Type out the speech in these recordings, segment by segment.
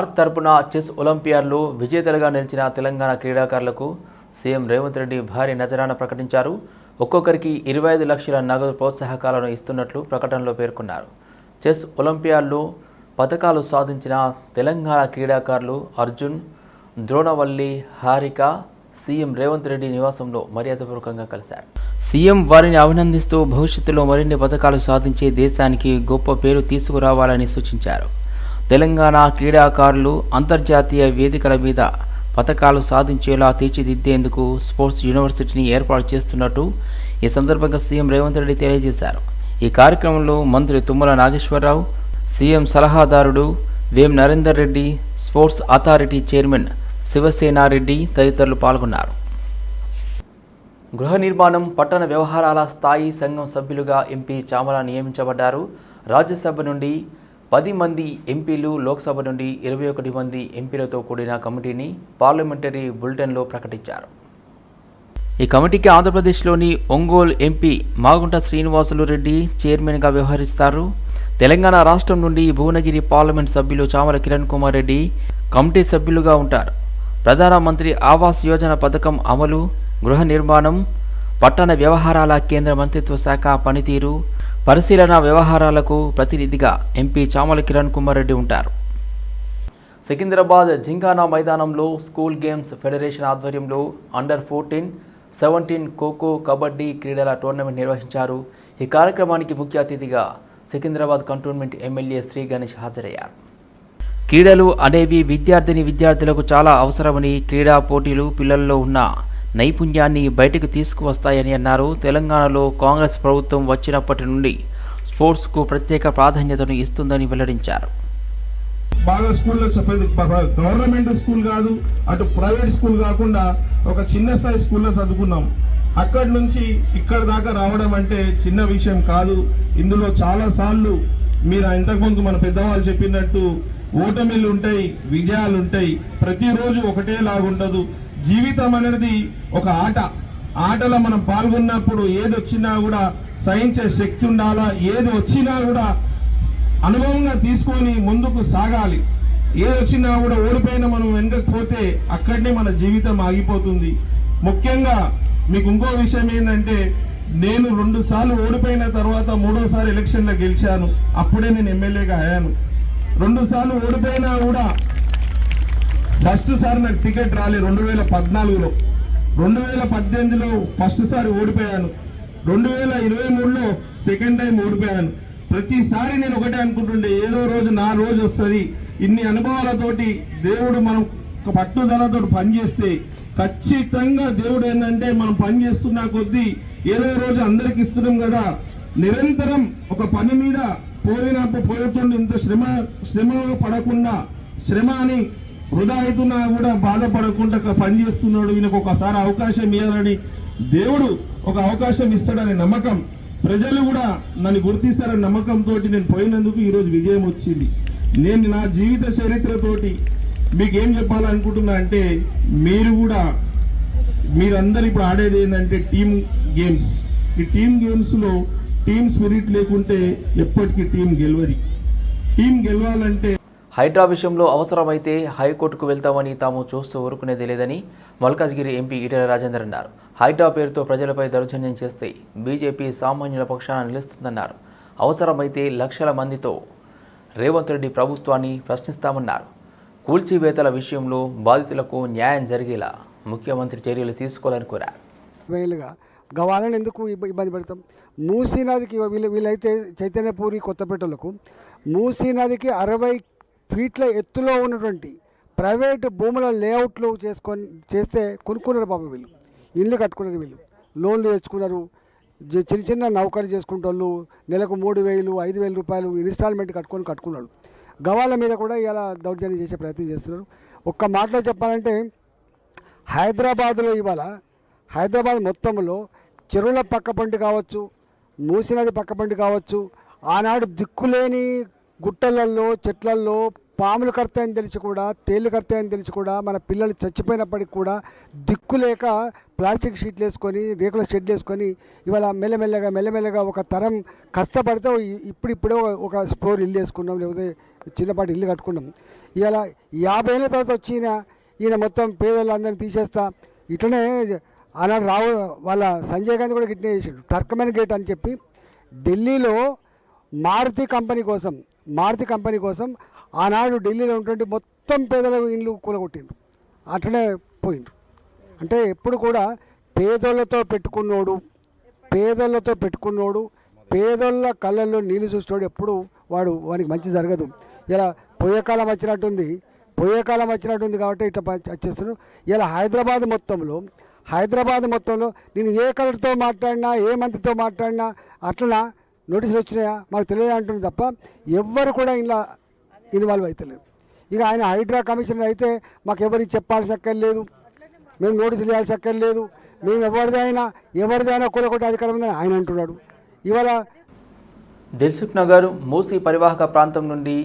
భారత్ తరపున చెస్ ఒలింపియాడ్లో విజేతలుగా నిలిచిన తెలంగాణ క్రీడాకారులకు సీఎం రేవంత్ రెడ్డి భారీ నజరాన ప్రకటించారు. ఒక్కొక్కరికి ఇరవై ఐదు లక్షల నగదు ప్రోత్సాహకాలను ఇస్తున్నట్లు ప్రకటనలో పేర్కొన్నారు. చెస్ ఒలింపియాడ్లో పథకాలు సాధించిన తెలంగాణ క్రీడాకారులు అర్జున్ ద్రోణవల్లి హారిక సీఎం రేవంత్ రెడ్డి నివాసంలో మర్యాదపూర్వకంగా కలిశారు. సీఎం వారిని అభినందిస్తూ భవిష్యత్తులో మరిన్ని పథకాలు సాధించే దేశానికి గొప్ప పేరు తీసుకురావాలని సూచించారు. తెలంగాణ క్రీడాకారులు అంతర్జాతీయ వేదికల మీద పథకాలు సాధించేలా తీర్చిదిద్దేందుకు స్పోర్ట్స్ యూనివర్సిటీని ఏర్పాటు చేస్తున్నట్టు ఈ సందర్భంగా సీఎం రేవంత్ రెడ్డి తెలియజేశారు. ఈ కార్యక్రమంలో మంత్రి Tummala Nageswararao CM సలహాదారుడు Vem Narender Reddy sports authority chairman Siva Sena Reddy తదితరులు పాల్గొన్నారు. గృహ నిర్మాణం పట్టణ వ్యవహారాల స్థాయి సంఘం సభ్యులుగా ఎంపీ చామల నియమించబడ్డారు. రాజ్యసభ నుండి పది మంది ఎంపీలు లోక్సభ నుండి ఇరవై ఒకటి మంది ఎంపీలతో కూడిన కమిటీని పార్లమెంటరీ బులెటిన్లో ప్రకటించారు. ఈ కమిటీకి ఆంధ్రప్రదేశ్లోని ఒంగోలు ఎంపీ మాగుంట శ్రీనివాసులు రెడ్డి చైర్మన్గా వ్యవహరిస్తారు. తెలంగాణ రాష్ట్రం నుండి భువనగిరి పార్లమెంట్ సభ్యులు చామల కిరణ్ కుమార్ రెడ్డి కమిటీ సభ్యులుగా ఉంటారు. ప్రధానమంత్రి ఆవాస్ యోజన పథకం అమలు గృహ నిర్మాణం పట్టణ వ్యవహారాల కేంద్ర మంత్రిత్వ శాఖ పనితీరు పరిశీలన వ్యవహారాలకు ప్రతినిధిగా ఎంపీ చామల కిరణ్ కుమార్ రెడ్డి ఉంటారు. సికింద్రాబాద్ జింకానా మైదానంలో స్కూల్ గేమ్స్ ఫెడరేషన్ ఆధ్వర్యంలో under fourteen seventeen kho kho kabaddi క్రీడల టోర్నమెంట్ నిర్వహించారు. ఈ కార్యక్రమానికి ముఖ్య అతిథిగా సికింద్రాబాద్ కంటోన్మెంట్ ఎమ్మెల్యే శ్రీ గణేష్ హాజరయ్యారు. క్రీడలు అనేవి విద్యార్థిని విద్యార్థులకు చాలా అవసరమని క్రీడా పోటీలు పిల్లల్లో ఉన్న నైపుణ్యాన్ని బయటకు తీసుకువస్తాయని అన్నారు. తెలంగాణలో కాంగ్రెస్ ప్రభుత్వం వచ్చినప్పటి నుండి స్పోర్ట్స్కు ప్రత్యేక ప్రాధాన్యతను ఇస్తుందని వెల్లడించారు. బాగా స్కూల్లో చెప్పేది గవర్నమెంట్ స్కూల్ కాదు అటు ప్రైవేట్ స్కూల్ కాకుండా ఒక చిన్న స్థాయి స్కూల్లో చదువుకున్నాం. అక్కడి నుంచి ఇక్కడ దాకా రావడం అంటే చిన్న విషయం కాదు. ఇందులో చాలా సార్లు మీరు ఇంతకుముందు మన పెద్దవాళ్ళు చెప్పినట్టు ఓటమిలు ఉంటాయి విజయాలు ఉంటాయి. ప్రతిరోజు ఒకటే లాగుండదు జీవితం అనేది ఒక ఆట. ఆటలో మనం పాల్గొన్నప్పుడు ఏది వచ్చినా కూడా సహించే శక్తి ఉండాలా? ఏది వచ్చినా కూడా అనుభవంగా తీసుకొని ముందుకు సాగాలి. ఏది వచ్చినా కూడా ఓడిపోయినా మనం వెనకపోతే అక్కడనే మన జీవితం ఆగిపోతుంది. ముఖ్యంగా మీకు ఇంకో విషయం ఏంటంటే నేను రెండు సార్లు ఓడిపోయిన తర్వాత మూడోసారి ఎలక్షన్లో గెలిచాను. అప్పుడే నేను ఎమ్మెల్యేగా అయ్యాను. రెండు సార్లు ఓడిపోయినా కూడా ఫస్ట్ సారి నాకు టికెట్ రాలే రెండు వేల పద్నాలుగులో. రెండు వేల పద్దెనిమిదిలో ఫస్ట్ సారి ఓడిపోయాను. రెండు వేల ఇరవై మూడులో సెకండ్ టైం ఓడిపోయాను. ప్రతిసారి నేను ఒకటే అనుకుంటుండే ఏదో రోజు నా రోజు వస్తుంది. ఇన్ని అనుభవాలతోటి దేవుడు మనం ఒక పట్టుదలతో పనిచేస్తే ఖచ్చితంగా దేవుడు ఏంటంటే మనం పని చేస్తున్న కొద్దీ ఏదో రోజు అందరికి ఇస్తున్నాం కదా. నిరంతరం ఒక పని మీద పోయినప్పుడు పోయేటువంటి ఇంత శ్రమ శ్రమ పడకుండా శ్రమ అని వృధా అవుతున్నా కూడా బాధపడకుండా పని చేస్తున్నాడు. ఈయనకు ఒకసారి అవకాశం ఇవ్వాలని దేవుడు ఒక అవకాశం ఇస్తాడనే నమ్మకం. ప్రజలు కూడా నన్ను గుర్తిస్తారనే నమ్మకంతో నేను పోయినందుకు ఈరోజు విజయం వచ్చింది. నేను నా జీవిత చరిత్రతోటి మీకు ఏం చెప్పాలనుకుంటున్నా అంటే మీరు కూడా మీరందరూ ఇప్పుడు ఆడేది ఏంటంటే టీమ్ గేమ్స్. ఈ టీమ్ గేమ్స్లో టీమ్ స్పిరిట్ లేకుంటే ఎప్పటికీ టీం గెలవది టీం గెలవాలంటే హైడ్రా విషయంలో అవసరమైతే హైకోర్టుకు వెళ్తామని తాము చూస్తూ ఊరుకునేది లేదని మల్కాజ్గిరి ఎంపీ ఈటల రాజేందర్ అన్నారు. హైడ్రా పేరుతో ప్రజలపై దౌర్జన్యం చేస్తే బీజేపీ సామాన్యుల పక్షాన నిలుస్తుందన్నారు. అవసరమైతే లక్షల మందితో రేవంత్ రెడ్డి ప్రభుత్వాన్ని ప్రశ్నిస్తామన్నారు. కూల్చివేతల విషయంలో బాధితులకు న్యాయం జరిగేలా ముఖ్యమంత్రి చర్యలు తీసుకోవాలని కోరారు. వేలుగా గవాలని ఎందుకు ఇబ్బంది పెడతాం? మూసీ నదికి వీళ్ళు వీళ్ళైతే చైతన్యపూరి కొత్తపేటలకు మూసీ నదికి అరవై ఫీట్ల ఎత్తులో ఉన్నటువంటి ప్రైవేటు భూముల లేఅవుట్లు చేసుకొని చేస్తే కొనుక్కున్నారు బాబు వీళ్ళు. ఇల్లు కట్టుకున్నారు వీళ్ళు. లోన్లు తెచ్చుకున్నారు. చిన్న చిన్న నౌకరీ చేసుకుంటోళ్ళు నెలకు మూడు వేలు ఐదు వేల రూపాయలు ఇన్స్టాల్మెంట్ కట్టుకొని కట్టుకున్నాడు గవాల మీద కూడా ఇలా దౌర్జన్యం చేసే ప్రయత్నం చేస్తున్నారు. ఒక్క మాటలో చెప్పాలంటే హైదరాబాద్లో ఇవాళ హైదరాబాద్ మొత్తంలో చెరువుల పక్కపంటి కావచ్చు మూసినది పక్కపంటి కావచ్చు ఆనాడు దిక్కులేని గుట్టలల్లో చెట్లల్లో పాములు కడతాయని తెలిసి కూడా తేళ్ళు కడతాయని తెలిసి కూడా మన పిల్లలు చచ్చిపోయినప్పటికి కూడా దిక్కు లేక ప్లాస్టిక్ షీట్లు వేసుకొని రేకుల షెడ్లు వేసుకొని ఇవాళ మెల్లమెల్లగా మెల్లమెల్లగా ఒక తరం కష్టపడితే ఇప్పుడిప్పుడే ఒక- స్టోర్ ఇల్లు వేసుకున్నాం లేకపోతే చిన్నపాటి ఇల్లు కట్టుకున్నాం. ఇవాళ యాభై ఏళ్ళ తర్వాత వచ్చిన ఈయన మొత్తం పేదలందరినీ తీసేస్తా ఇట్లనే ఆనాడు రావు వాళ్ళ సంజయ్ గాంధీ కూడా ఇట్నే చేసాడు. టర్కమెన్ గేట్ అని చెప్పి ఢిల్లీలో మారుతి కంపెనీ కోసం మారుతి కంపెనీ కోసం ఆనాడు ఢిల్లీలో ఉన్నటువంటి మొత్తం పేదల ఇల్లు కూలగొట్టిండు అట్లనే పోయిండు అంటే ఎప్పుడు కూడా పేదోళ్ళతో పెట్టుకున్నోడు పేదోళ్ళతో పెట్టుకున్నోడు పేదోళ్ళ కళ్ళల్లో నీళ్ళు చూసినోడు ఎప్పుడు వాడు వానికి మంచి జరగదు. ఇలా పోయే కాలం వచ్చినట్టుంది పోయే కాలం వచ్చినట్టుంది కాబట్టి ఇట్లా వచ్చేస్తున్నాడు ఇలా హైదరాబాద్ మొత్తంలో హైదరాబాద్ మొత్తంలో నేను ఏ కలర్తో మాట్లాడినా ఏ మంత్రితో మాట్లాడినా అట్లా నోటీసులు వచ్చినాయా? మాకు తెలియదు అంటుంది తప్ప ఎవ్వరు కూడా ఇలా ఇన్వాల్వ్ అవుతలేరు ఇక ఆయన హైడ్రా కమిషనర్ అయితే మాకు ఎవరికి చెప్పాల్సి అక్కర్లేదు. మేము నోటీసులు ఇవ్వాల్సి అక్కర్లేదు. మేము ఎవరిదైనా ఎవరిదైనా కూలగొట్టే అధికారం ఉందని ఆయన అంటున్నాడు. ఇవాళ దిల్సుఖ్ నగర్ మూసీ పరివాహక ప్రాంతం నుండి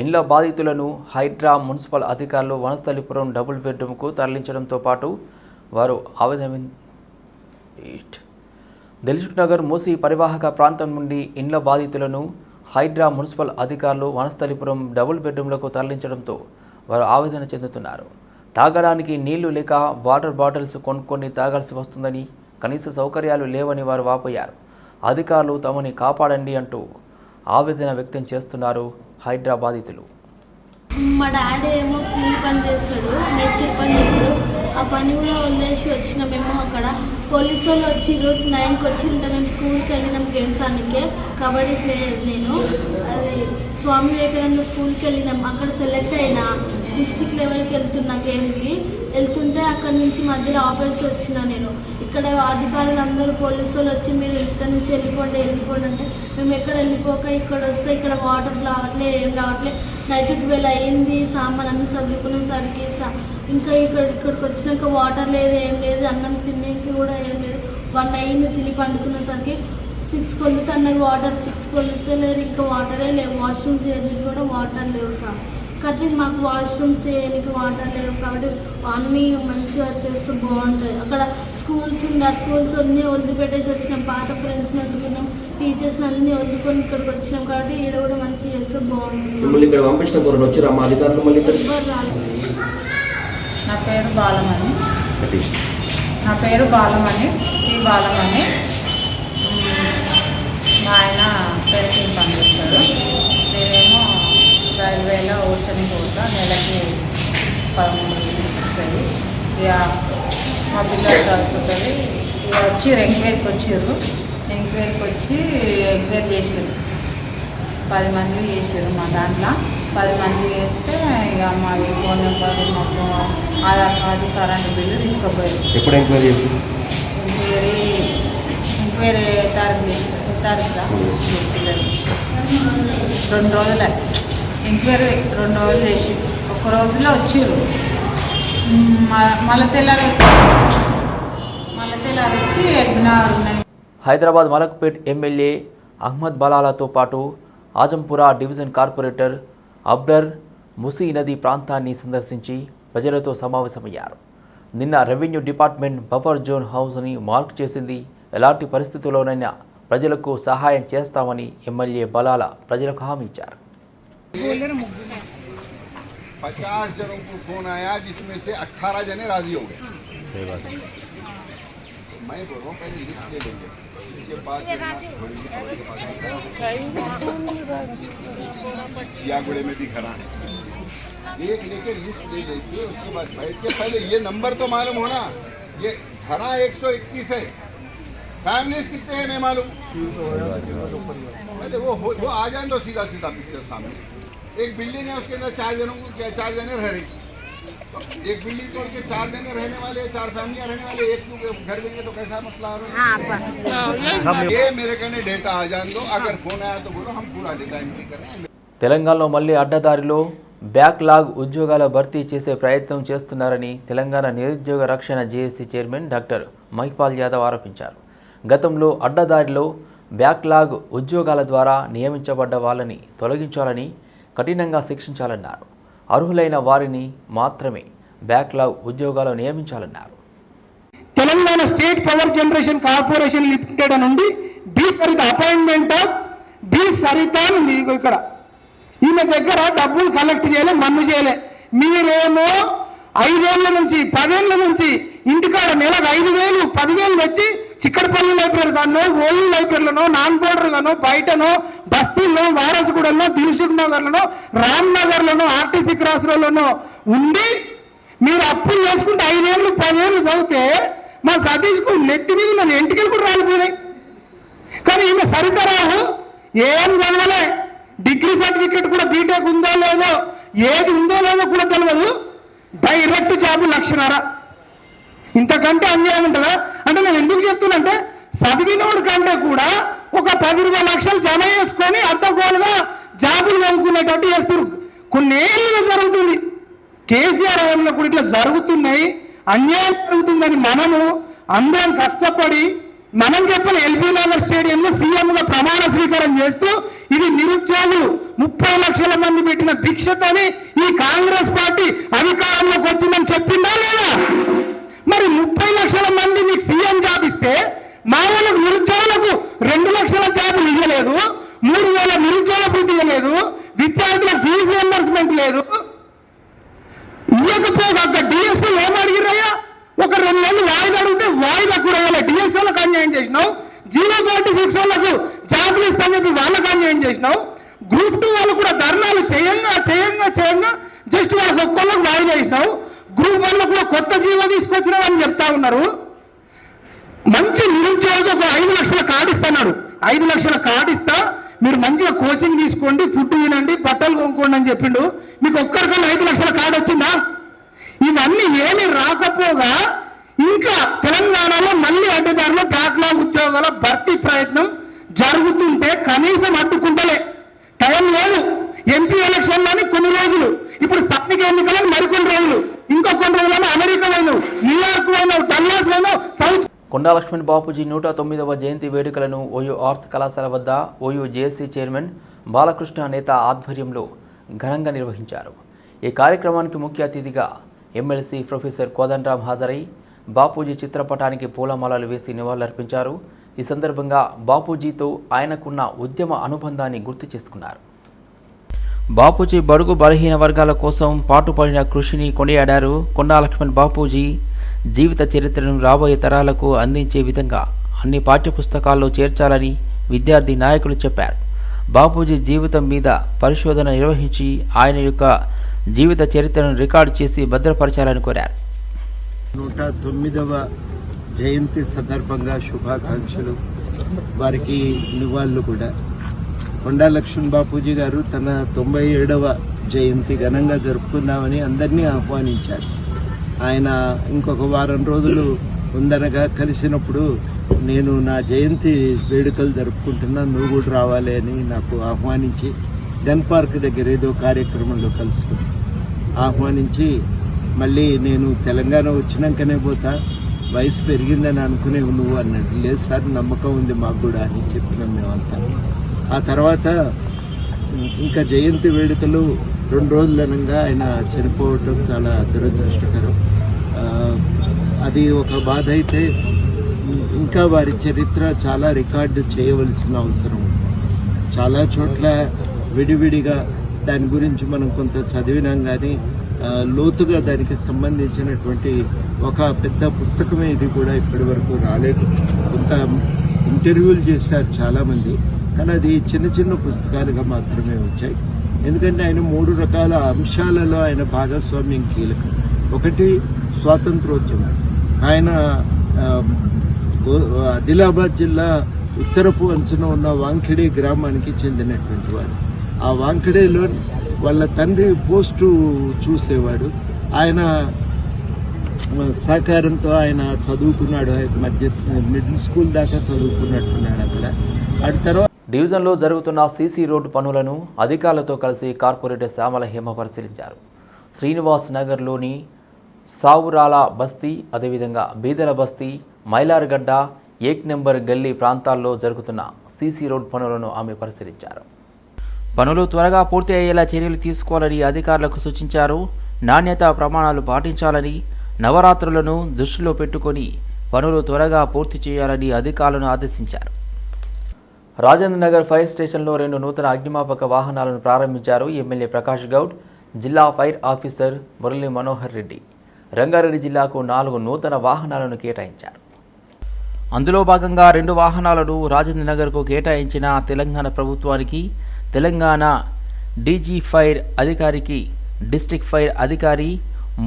ఇండ్ల బాధితులను హైడ్రా మున్సిపల్ అధికారులు వనస్థలిపురం డబుల్ బెడ్రూమ్కు తరలించడంతో పాటు వారు ఆవేదన దిల్సుఖ్ నగర్ మూసీ పరివాహక ప్రాంతం నుండి ఇండ్ల బాధితులను హైడ్రా మున్సిపల్ అధికారులు వనస్థలిపురం డబుల్ బెడ్రూమ్లకు తరలించడంతో వారు ఆవేదన చెందుతున్నారు. తాగడానికి నీళ్ళు లేక వాటర్ బాటిల్స్ కొనుక్కొని తాగాల్సి వస్తుందని కనీస సౌకర్యాలు లేవని వారు వాపోయారు. అధికారులు తమని కాపాడండి అంటూ ఆవేదన వ్యక్తం చేస్తున్నారు హైడ్రా బాధితులు. మా డాడీ ఏమో కూలి పని చేస్తాడు మేస్త్రి పని చేస్తాడు. ఆ పని కూడా వదిలేసి వచ్చినామేమో అక్కడ. పోలీసు వాళ్ళు వచ్చి ఈరోజు నైన్కి వచ్చి ఇంత మేము స్కూల్కి వెళ్ళినాం గేమ్స్ అందుకే కబడ్డీ ప్లేయర్ నేను. అది స్వామి వివేకానంద స్కూల్కి వెళ్ళినాం. అక్కడ సెలెక్ట్ అయినా డిస్టిక్ లెవెల్కి వెళ్తున్నా గేమ్కి వెళ్తుంటే అక్కడ నుంచి మధ్యలో ఆఫర్స్ వచ్చిన నేను. ఇక్కడ అధికారులు అందరూ పోలీసు వాళ్ళు వచ్చి మీరు ఇక్కడ నుంచి వెళ్ళిపోండి వెళ్ళిపోండి అంటే మేము ఎక్కడ వెళ్ళిపోక ఇక్కడ వస్తే ఇక్కడ వాటర్ రావట్లే ఏం రావట్లే. నైట్ ట్వెల్వ్ అయ్యింది సామాన్ అన్ని సర్దుకునేసరికి సా- ఇంకా ఇక్కడ ఇక్కడికి వచ్చినాక వాటర్ లేదు ఏం లేదు అన్నం తినేకి కూడా ఏం లేదు. వన్ అయ్యింది తిని పండుకునేసరికి సిక్స్ కొలుతే అన్నారు వాటర్ సిక్స్ కొలితే లేదు ఇంకా వాటరే లేవు. వాష్రూమ్ చేయడానికి కూడా వాటర్ లేవు సార్. కానీ మాకు వాష్రూమ్ చేయడానికి వాటర్ లేవు కాబట్టి అన్నీ మంచిగా చేస్తూ బాగుంటుంది. అక్కడ స్కూల్స్ ఉంది ఆ స్కూల్స్ అన్నీ వదిలిపెట్టేసి వచ్చినాం. పాత ఫ్రెండ్స్ని వదులుకున్నాం టీచర్స్ని అన్నీ వదులుకొని ఇక్కడికి వచ్చినాం కాబట్టి ఈడ కూడా మంచిగా చేస్తే బాగుంటుంది. మిమ్మల్ని ఇక్కడ పంపించిన పూర్వం వచ్చారా? మా అధికారులు మళ్ళీ ఇక్కడ? ఎవ్వరు రాలేదు. నా పేరు బాలమణి. నా పేరు బాలమణి. టి బాలమణి. మా ఆయన పెరటింగ్ పని చేస్తాడు నేనేమో రైల్వేలో ఊర్చని పోతా నెలకి పదమూడు వేలు వస్తుంది ఇక మా పిల్లలు చదువుతుంది ఇక వచ్చి ఎంక్వైరీకి వచ్చారు ఎంక్వైరీకి వచ్చి ఎంక్వైరీ చేసారు పది మంది చేసారు మా దాంట్లో. పది మంది చేస్తే ఇక మా ఫోన్ నెంబర్ మాకు ఆధార్ కార్డు కరెంటు బిల్లు తీసుకుపోయారు. ఎప్పుడు ఎంక్వైరీ చేసి ఎంక్వైరీ ఎంక్వైరీ తారీఖు చేసారు ఏ తారీఖులా పిల్లలు రెండు రోజులే. ఎంక్వైరీ రెండు రోజులు చేసి ఒక రోజులో వచ్చిర్రు. మళ్ళీ తెల్లారి మళ్ళీ తెల్లారి వచ్చి ఎగ్నార్ ఉన్నాయి. హైదరాబాద్ మలక్పేట్ ఎమ్మెల్యే అహ్మద్ బలాలాతో పాటు ఆజంపురా డివిజన్ కార్పొరేటర్ అబ్డర్ ముసీ నది ప్రాంతాన్ని సందర్శించి ప్రజలతో సమావేశమయ్యారు. నిన్న రెవెన్యూ డిపార్ట్మెంట్ బఫర్ జోన్ హౌస్ని మార్క్ చేసింది. ఎలాంటి పరిస్థితుల్లోనైనా ప్రజలకు సహాయం చేస్తామని ఎమ్మెల్యే బలాల ప్రజలకు హామీ ఇచ్చారు. पचास जनों को फ़ोन आया जिसमें से अट्ठारह जने राज़ी हो गए। सही बात है। मैं बोल रहा हूँ पहले लिस्ट ले लेंगे। इसके बाद यागुड़े में भी घरा है एक लेके लिस्ट ले लेके उसके बाद बैठ के पहले ये नंबर तो मालूम होना। ये घरा 121 है। फैमिलीज़ कितने हैं नहीं मालूम? पहले वो वो आ जाए तो सीधा सीधा पिक्चर सामने। एक बिल्डिंग है उसके अंदर चार जनों को क्या- चार जने रह रही एक बिल्डिंग तोड़ के चार जने रहने वाले चार फैमिलियां रहने वाले एक को घर देंगे तो कैसा मसला आ रहा है ये मेरे कहने डेटा आ जान दो अगर फोन आया तो बोलो हम पूरा डेटा एंट्री करें తెలంగాణలో మళ్లీ అడ్డదారిలో బ్యాక్లాగ్ ఉద్యోగాల భర్తీ చేసే ప్రయత్నం చేస్తున్నారని తెలంగాణ నిరుద్యోగ రక్షణ JAC chairman doctor Mahipal Yadav ఆరోపించారు గతంలో అడ్డదారిలో బ్యాక్లాగ్ ఉద్యోగాల ద్వారా నియమించబడ్డ వాళ్ళని తొలగించాలని కఠినంగా శిక్షించాలన్నారు. అర్హులైన వారిని మాత్రమే బ్యాక్లాగ్ ఉద్యోగాలు నియమించాలన్నారు. Telangana state power generation corporation limited అని ఉంది B for the appointment of B Saritha అని ఉంది ఇక్కడ. ఈమె దగ్గర డబ్బులు కలెక్ట్ చేయలే మన్ను చేయలే. మీరేమో ఐదేళ్ళ నుంచి పదేళ్ళ నుంచి ఇంటికాడ నెలకు ఐదు వేలు పదివేలు వచ్చి చిక్కడపల్లి లైబ్రరీ కానో ఓయూ లైబ్రరీలోనో నాన్ బోర్డర్ గానో బయటనో బస్తీల్లో వారసుగూడలో దిల్సుఖ్ నగర్లోనో రామ్ నగర్లోనో ఆర్టీసీ క్రాస్ రోడ్లోనో ఉండి మీరు అప్పులు చేసుకుంటే ఐదేళ్ళు పదేళ్ళు చదివితే మా సతీష్కు నెత్తి మీద నన్ను ఎంటికలు కూడా రాలిపోయినాయి. కానీ ఈమె సరితరావు ఏం చదవలే? డిగ్రీ సర్టిఫికేట్ కూడా బీటెక్ ఉందో లేదో ఏది ఉందో లేదో కూడా తెలియదు డైరెక్ట్ జాబు లక్షణారా ఇంతకంటే అన్యాయం ఉంటుందా? అంటే నేను ఎందుకు చెప్తున్నంటే చదివినోడు కంటే కూడా ఒక పది ఇరవై లక్షలు జమ చేసుకొని అడ్డగోలుగా జాబులు కొనుక్కునేటట్టు చేస్తారు కొన్ని జరుగుతుంది. కేసీఆర్ హయాంలో కూడా ఇట్లా జరుగుతున్నాయి. అన్యాయం జరుగుతుందని మనము అందరం కష్టపడి మనం చెప్పిన ఎల్బీ నగర్ స్టేడియంలో సీఎంగా ప్రమాణ స్వీకారం చేస్తూ ఇది నిరుద్యోగులు ముప్పై లక్షల మంది పెట్టిన భిక్షతోని ఈ కాంగ్రెస్ పార్టీ అధికారంలోకి వచ్చిందని చెప్పిందా? లక్షల మంది మీకు సీఎం జాబ్ ఇస్తే మా వాళ్ళకు నిరుద్యోగులకు రెండు లక్షల జాబులు ఇవ్వలేదు మూడు వేల నిరుద్యోగ భృతి ఇవ్వలేదు విద్యార్థుల ఫీజు రియంబర్స్మెంట్ లేదు. ఇవ్వకపోగా అక్కడ డిఎస్ఎల్ ఏం అడిగిరయ్యా ఒక రెండు నెలలు వాయిదా అడిగితే వాయిదా కూడా ఇవ్వలేదు డిఎస్ఓలకు అన్యాయం చేసినావు జీరో ఫార్టీ సిక్స్ వాళ్ళకు జాబులు ఇస్తామని చెప్పి వాళ్ళకు అన్యాయం చేసినావు. గ్రూప్ టూ వాళ్ళు కూడా ధర్నాలు చేయంగా చేయంగా చేయంగా జస్ట్ వాళ్ళకి ఒక్కొక్కరికి వాయిదా ఇచ్చినావు గ్రూప్ వన్ కూడా కొత్త జీవో తీసుకొచ్చినావు అని చెప్తా ఉన్నారు. మంచి నిరుద్యోగ ఒక ఐదు లక్షల కార్డు ఇస్తున్నాడు. ఐదు లక్షల కార్డు ఇస్తా మీరు మంచిగా కోచింగ్ తీసుకోండి ఫుడ్ తినండి బట్టలు కొనుక్కోండి అని చెప్పిండు. మీకు ఒక్కరికన్నా ఐదు లక్షల కార్డు వచ్చిందా? ఇవన్నీ ఏమి రాకపోగా ఇంకా తెలంగాణలో మళ్ళీ అడ్డదారులు బ్యాక్లాగ్ ఉద్యోగాల భర్తీ ప్రయత్నం జరుగుతుంటే కనీసం అడ్డుకుంటలే. టైం లేదు. ఎంపీ ఎలక్షన్లోని కొన్ని రోజులు. ఇప్పుడు స్థానిక ఎన్నికలను మరికొన్ని రోజులు. ఇంకా కొన్ని రోజులను అమెరికా పోయినావు న్యూయార్క్ పోయినావు డల్లాస్ పోయినావు సౌత్ కొండా లక్ష్మణ్ బాపూజీ నూట తొమ్మిదవ జయంతి వేడుకలను ఓయూ ఆర్ట్స్ కళాశాల వద్ద ఓయూ జేఏసీ చైర్మన్ బాలకృష్ణ నేత ఆధ్వర్యంలో ఘనంగా నిర్వహించారు. ఈ కార్యక్రమానికి ముఖ్య అతిథిగా ఎమ్మెల్సీ ప్రొఫెసర్ కోదండరామ్ హాజరై బాపూజీ చిత్రపటానికి పూలమాలలు వేసి నివాళులర్పించారు. ఈ సందర్భంగా బాపూజీతో ఆయనకున్న ఉద్యమ అనుబంధాన్ని గుర్తు చేసుకున్నారు. బాపూజీ బడుగు బలహీన వర్గాల కోసం పాటుపడిన కృషిని కొనియాడారు కొండా లక్ష్మణ్ బాపూజీ. జీవిత చరిత్రను రాబోయే తరాలకు అందించే విధంగా అన్ని పాఠ్యపుస్తకాల్లో చేర్చాలని విద్యార్థి నాయకులు చెప్పారు. బాపూజీ జీవితం మీద పరిశోధన నిర్వహించి ఆయన యొక్క జీవిత చరిత్రను రికార్డు చేసి భద్రపరచాలని కోరారు. నూట తొమ్మిదవ జయంతి సందర్భంగా శుభాకాంక్షలు. వారికి నివాళులు కూడా. కొండా లక్ష్మణ్ బాపూజీ గారు తన తొంభై ఏడవ జయంతి ఘనంగా జరుపుకున్నామని అందరినీ ఆహ్వానించారు. ఆయన ఇంకొక వారం రోజులు ఉందనగా కలిసినప్పుడు నేను నా జయంతి వేడుకలు జరుపుకుంటున్నా నువ్వు కూడా రావాలి అని నాకు ఆహ్వానించి గన్ పార్క్ దగ్గర ఏదో కార్యక్రమంలో కలుసుకుని ఆహ్వానించి మళ్ళీ నేను తెలంగాణ వచ్చినాకనే పోతా వయసు పెరిగిందని అనుకునే నువ్వు అన్నాడు లేదు సార్ నమ్మకం ఉంది మాకు కూడా అని చెప్పినాం మేమంతా. ఆ తర్వాత ఇంకా జయంతి వేడుకలు రెండు రోజులు అనగా ఆయన చనిపోవటం చాలా దురదృష్టకరం. అది ఒక బాధ అయితే ఇంకా వారి చరిత్ర చాలా రికార్డు చేయవలసిన అవసరం. చాలా చోట్ల విడివిడిగా దాని గురించి మనం కొంత చదివినాం కానీ లోతుగా దానికి సంబంధించినటువంటి ఒక పెద్ద పుస్తకమే ఇది కూడా ఇప్పటి వరకు రాలేదు. కొంత ఇంటర్వ్యూలు చేశారు చాలామంది. కానీ అది చిన్న చిన్న పుస్తకాలుగా మాత్రమే వచ్చాయి. ఎందుకంటే ఆయన మూడు రకాల అంశాలలో ఆయన భాగస్వామ్యం కీలకం. ఒకటి స్వాతంత్రోద్యమం. ఆయన ఆదిలాబాద్ జిల్లా ఉత్తరపు అంచున ఉన్న వాంఖిడి గ్రామానికి చెందినటువంటి వాడు. ఆ వాంఖిడేలో వాళ్ళ తండ్రి పోస్టు చూసేవాడు. ఆయన సహకారంతో ఆయన చదువుకున్నాడు. మధ్య మిడిల్ స్కూల్ దాకా చదువుకున్నట్టున్నాడు అక్కడ. ఆ తర్వాత డివిజన్లో జరుగుతున్న సీసీ రోడ్డు పనులను అధికారులతో కలిసి కార్పొరేటర్ శ్యామల హేమ పరిశీలించారు. శ్రీనివాస్ నగర్లోని సావురాల బస్తీ అదేవిధంగా బీదల బస్తీ మైలార్గడ్డ ఏక్ నెంబర్ గల్లీ ప్రాంతాల్లో జరుగుతున్న సీసీ రోడ్ పనులను ఆమె పరిశీలించారు. పనులు త్వరగా పూర్తి అయ్యేలా చర్యలు తీసుకోవాలని అధికారులకు సూచించారు. నాణ్యత ప్రమాణాలు పాటించాలని నవరాత్రులను దృష్టిలో పెట్టుకొని పనులు త్వరగా పూర్తి చేయాలని అధికారులను ఆదేశించారు. రాజేంద్ర నగర్ ఫైర్ స్టేషన్లో రెండు నూతన అగ్నిమాపక వాహనాలను ప్రారంభించారు ఎమ్మెల్యే ప్రకాష్ గౌడ్ జిల్లా ఫైర్ ఆఫీసర్ మురళీ మనోహర్ రెడ్డి. రంగారెడ్డి జిల్లాకు నాలుగు నూతన వాహనాలను కేటాయించారు. అందులో భాగంగా రెండు వాహనాలను రాజేంద్ర నగర్కు కేటాయించిన తెలంగాణ ప్రభుత్వానికి తెలంగాణ డీజీ ఫైర్ అధికారికి డిస్టిక్ ఫైర్ అధికారి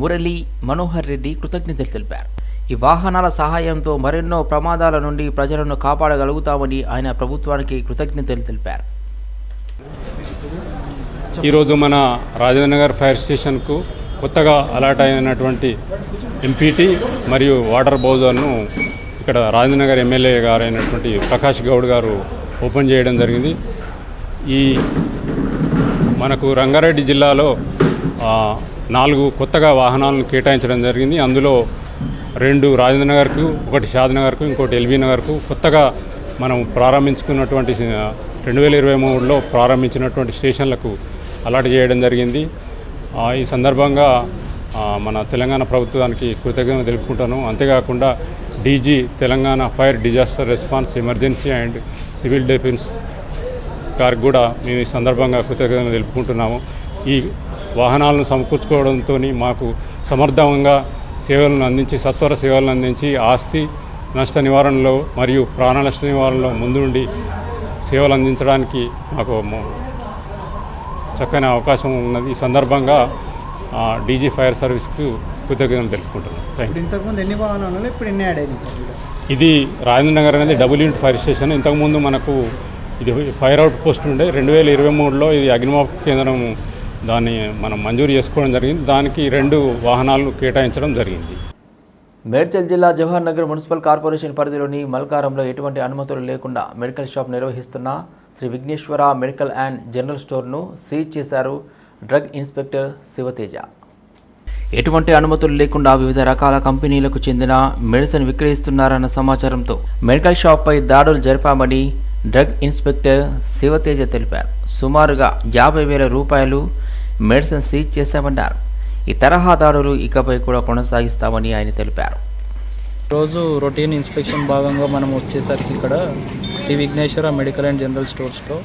మురళీ మనోహర్ రెడ్డి కృతజ్ఞతలు తెలిపారు. ఈ వాహనాల సహాయంతో మరెన్నో ప్రమాదాల నుండి ప్రజలను కాపాడగలుగుతామని ఆయన ప్రభుత్వానికి కృతజ్ఞతలు తెలిపారు. ఈరోజు మన రాజేంద్రనగర్ ఫైర్ స్టేషన్కు కొత్తగా అలాట్ అయినటువంటి ఎంపీటీ మరియు వాటర్ బౌజర్ను ఇక్కడ రాజేంద్రనగర్ ఎమ్మెల్యే గారు అయినటువంటి ప్రకాష్ గౌడ్ గారు ఓపెన్ చేయడం జరిగింది. ఈ మనకు రంగారెడ్డి జిల్లాలో నాలుగు కొత్తగా వాహనాలను కేటాయించడం జరిగింది. అందులో రెండు రాజేంద్ర నగర్కు ఒకటి షాద్ నగర్కు ఇంకోటి ఎల్బీ నగర్కు కొత్తగా మనం ప్రారంభించుకున్నటువంటి రెండు వేల ఇరవై మూడులో ప్రారంభించినటువంటి స్టేషన్లకు అలాట్ చేయడం జరిగింది. ఈ సందర్భంగా మన తెలంగాణ ప్రభుత్వానికి కృతజ్ఞత తెలుపుకుంటాను. అంతేకాకుండా DG Telangana fire disaster response emergency and civil defence గారికి కూడా మేము ఈ సందర్భంగా కృతజ్ఞత తెలుపుకుంటున్నాము. ఈ వాహనాలను సమకూర్చుకోవడంతో మాకు సమర్థవంగా సేవలను అందించి సత్వర సేవలను అందించి ఆస్తి నష్ట నివారణలో మరియు ప్రాణ నష్ట నివారణలో ముందుండి సేవలు అందించడానికి మాకు చక్కని అవకాశం ఉన్నది. ఈ సందర్భంగా డీజీ ఫైర్ సర్వీస్కు కృతజ్ఞతలు తెలుపుకుంటున్నాం. థ్యాంక్ ఇంతకుముందు ఎన్ని వాహనాలు ఇప్పుడు ఎన్ని యాడ్ ఇది రాజేంద్ర నగర్ అనేది డబుల్ యూనిట్ ఫైర్ స్టేషన్. ఇంతకుముందు మనకు ఇది ఫైర్ అవుట్ పోస్ట్ ఉండే. రెండు వేల ఇరవై మూడులో ఇది అగ్నిమాపక కేంద్రం దాన్ని మనం మంజూరు చేసుకోవడం జరిగింది. దానికి రెండు వాహనాలు కేటాయించడం జరిగింది. మేడ్చల్ జిల్లా జవహర్ నగర్ మున్సిపల్ కార్పొరేషన్ పరిధిలోని మల్కారంలో ఎటువంటి అనుమతులు లేకుండా మెడికల్ షాప్ నిర్వహిస్తున్న Shri Vighneshwara medical and general స్టోర్ను seize చేశారు డ్రగ్ ఇన్స్పెక్టర్ శివతేజ. ఎటువంటి అనుమతులు లేకుండా వివిధ రకాల కంపెనీలకు చెందిన మెడిసిన్ విక్రయిస్తున్నారన్న సమాచారంతో మెడికల్ షాప్పై దాడులు జరిపామని డ్రగ్ ఇన్స్పెక్టర్ శివతేజ తెలిపారు. సుమారుగా యాభై వేల రూపాయలు మెడిసిన్ సీజ్ చేశామన్నారు. ఈ తరహా దాడులు ఇకపై కూడా కొనసాగిస్తామని ఆయన తెలిపారు. రోజు రొటీన్ ఇన్స్పెక్షన్ భాగంగా మనం వచ్చేసరికి ఇక్కడ Shri Vighneshwara medical and general స్టోర్స్లో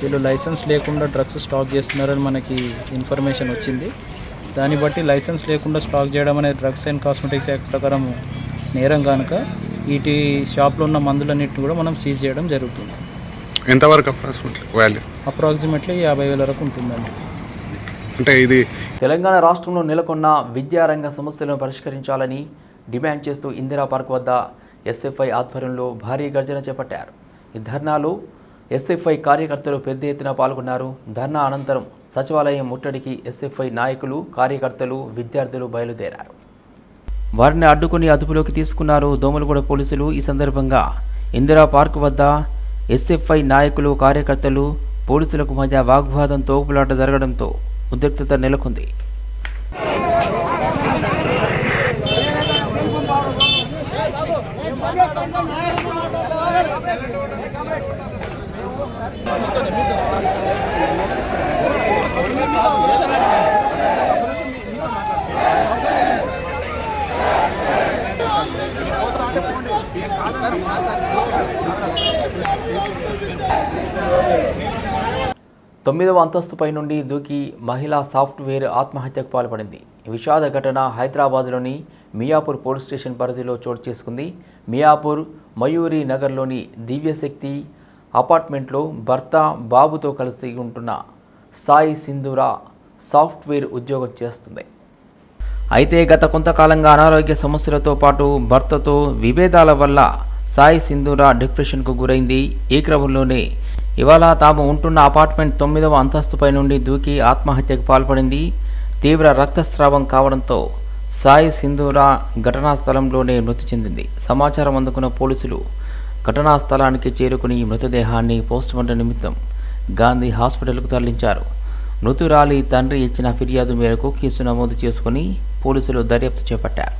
వీళ్ళు లైసెన్స్ లేకుండా డ్రగ్స్ స్టాక్ చేస్తున్నారని మనకి ఇన్ఫర్మేషన్ వచ్చింది. దాన్ని బట్టి లైసెన్స్ లేకుండా స్టాక్ చేయడం అనేది డ్రగ్స్ అండ్ కాస్మెటిక్స్ యాక్ట్ ప్రకారం నేరం కనుక వీటి షాప్లో ఉన్న మందులన్నిటిని కూడా మనం సీజ్ చేయడం జరుగుతుంది. ఎంతవరకు అప్రాక్సిమేట్లీ వాల్యూ? అప్రాక్సిమేట్లీ యాభై వేల వరకు ఉంటుందండి. అంటే ఇది తెలంగాణ రాష్ట్రంలో నెలకొన్న విద్యారంగ సమస్యలను పరిష్కరించాలని డిమాండ్ చేస్తూ ఇందిరా పార్క్ వద్ద ఎస్ఎఫ్ఐ ఆధ్వర్యంలో భారీ గర్జన చేపట్టారు. ఈ ధర్నాలో ఎస్ఎఫ్ఐ కార్యకర్తలు పెద్ద ఎత్తున పాల్గొన్నారు. ధర్నా అనంతరం సచివాలయం ముట్టడికి ఎస్ఎఫ్ఐ నాయకులు కార్యకర్తలు విద్యార్థులు బయలుదేరారు. వారిని అడ్డుకుని అదుపులోకి తీసుకున్నారు దోమలగూడ పోలీసులు. ఈ సందర్భంగా ఇందిరా పార్క్ వద్ద ఎస్ఎఫ్ఐ నాయకులు కార్యకర్తలు పోలీసులకు మధ్య వాగ్వాదం తోపులాట జరగడంతో ఉద్రిక్తత నెలకొంది. తొమ్మిదవ అంతస్తుపై నుండి దూకి మహిళా సాఫ్ట్వేర్ ఆత్మహత్యకు పాల్పడింది. విషాద ఘటన హైదరాబాద్లోని మియాపూర్ పోలీస్ స్టేషన్ పరిధిలో చోటు చేసుకుంది. మియాపూర్ మయూరి నగర్లోని దివ్యశక్తి అపార్ట్మెంట్లో భర్త బాబుతో కలిసి ఉంటున్న సాయి సింధురా సాఫ్ట్వేర్ ఉద్యోగం చేస్తుంది. అయితే గత కొంతకాలంగా అనారోగ్య సమస్యలతో పాటు భర్తతో విభేదాల వల్ల సాయి సింధురా డిప్రెషన్కు గురైంది. ఈ క్రమంలోనే ఇవాళ తాము ఉంటున్న అపార్ట్మెంట్ తొమ్మిదవ అంతస్తుపై నుండి దూకి ఆత్మహత్యకు పాల్పడింది. తీవ్ర రక్తస్రావం కావడంతో సాయి సింధూరా ఘటనా స్థలంలోనే మృతి చెందింది. సమాచారం అందుకున్న పోలీసులు ఘటనా స్థలానికి చేరుకుని మృతదేహాన్ని పోస్టుమార్టం నిమిత్తం గాంధీ హాస్పిటల్కు తరలించారు. మృతురాలి తండ్రి ఇచ్చిన ఫిర్యాదు మేరకు కేసు నమోదు చేసుకుని పోలీసులు దర్యాప్తు చేపట్టారు.